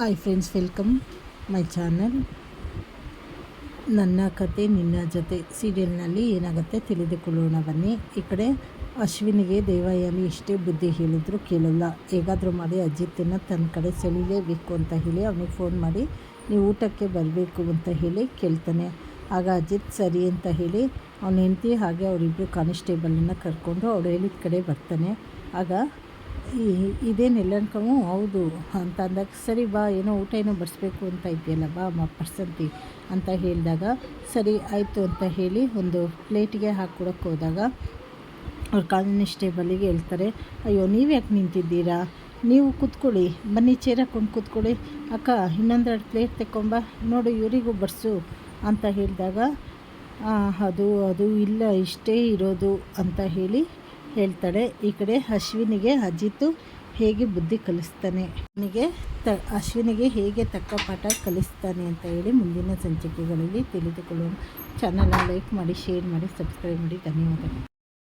Hi friends welcome my channel ನನ್ನ ಕತೆ, ನಿನ್ನ ಜೊತೆ ಸೀರಿಯಲ್ನಲ್ಲಿ ಏನಾಗುತ್ತೆ ತಿಳಿದುಕೊಳ್ಳೋಣ ಬನ್ನಿ. ಈ ಕಡೆ ಅಶ್ವಿನಿಗೆ ದೇವಯಾನಿ ಎಷ್ಟೇ ಬುದ್ಧಿ ಹೇಳಿದ್ರು ಕೇಳಲ್ಲ. ಹೇಗಾದರೂ ಮಾಡಿ ಅಜಿತನ್ನು ತನ್ನ ಕಡೆ ಸೆಳಿಲೇಬೇಕು ಅಂತ ಹೇಳಿ ಅವನಿಗೆ ಫೋನ್ ಮಾಡಿ, ನೀವು ಊಟಕ್ಕೆ ಬರಬೇಕು ಅಂತ ಹೇಳಿ ಕೇಳ್ತಾನೆ. ಆಗ ಅಜಿತ್, ಸರಿ ಅಂತ ಹೇಳಿ ಅವನ ಹೆಂಡತಿ ಹಾಗೆ ಅವರಿಬ್ಬರು ಕಾನಿಸ್ಟೇಬಲನ್ನು ಕರ್ಕೊಂಡು ಅವ್ರು ಹೇಳಿದ ಕಡೆ ಬರ್ತಾನೆ. ಆಗ ಇದೇನಿಲ್ಲ ಅನ್ಕೊಂಡು ಹೌದು ಅಂತ ಅಂದಾಗ, ಸರಿ ಬಾ, ಏನೋ ಊಟ ಏನೋ ಬಡಿಸ್ಬೇಕು ಅಂತ ಇದೆಯಲ್ಲ ಬಾ, ಅಮ್ಮ ಪರ್ಸಂತಿ ಅಂತ ಹೇಳಿದಾಗ, ಸರಿ, ಆಯಿತು ಅಂತ ಹೇಳಿ ಒಂದು ಪ್ಲೇಟಿಗೆ ಹಾಕ್ಕೊಡಕ್ಕೆ ಹೋದಾಗ, ಅವ್ರು ಕಾನ್ಸ್ಟೇಬಲಿಗೆ ಹೇಳ್ತಾರೆ, ಅಯ್ಯೋ, ನೀವು ಯಾಕೆ ನಿಂತಿದ್ದೀರಾ? ನೀವು ಕೂತ್ಕೊಳ್ಳಿ, ಬನ್ನಿ, ಚೇರ್ ಹಾಕ್ಕೊಂಡು ಕೂತ್ಕೊಳ್ಳಿ. ಅಕ್ಕ ಇನ್ನೊಂದೆರಡು ಪ್ಲೇಟ್ ತೆಕ್ಕೊಂಬ ನೋಡು, ಇವರಿಗೂ ಬಡಿಸು ಅಂತ ಹೇಳಿದಾಗ ಅದು ಅದು ಇಲ್ಲ, ಇಷ್ಟೇ ಇರೋದು ಅಂತ ಹೇಳಿ ಹೇಳ್ತಾಳೆ, ಈ ಕಡೆ ಅಶ್ವಿನಿಗೆ ಅಜಿತು ಹೇಗೆ ಬುದ್ಧಿ ಕಲಿಸ್ತಾನೆ? ಅವನಿಗೆ ತ, ಅಶ್ವಿನಿಗೆ ಹೇಗೆ ತಕ್ಕ ಪಾಠ ಕಲಿಸ್ತಾನೆ ಅಂತ ಹೇಳಿ ಮುಂದಿನ ಸಂಚಿಕೆಗಳಲ್ಲಿ ತಿಳಿದುಕೊಳ್ಳೋಣ. ಚಾನಲ್ನ ಲೈಕ್ ಮಾಡಿ ಶೇರ್ ಮಾಡಿ ಸಬ್ಸ್ಕ್ರೈಬ್ ಮಾಡಿ. ಧನ್ಯವಾದಗಳು.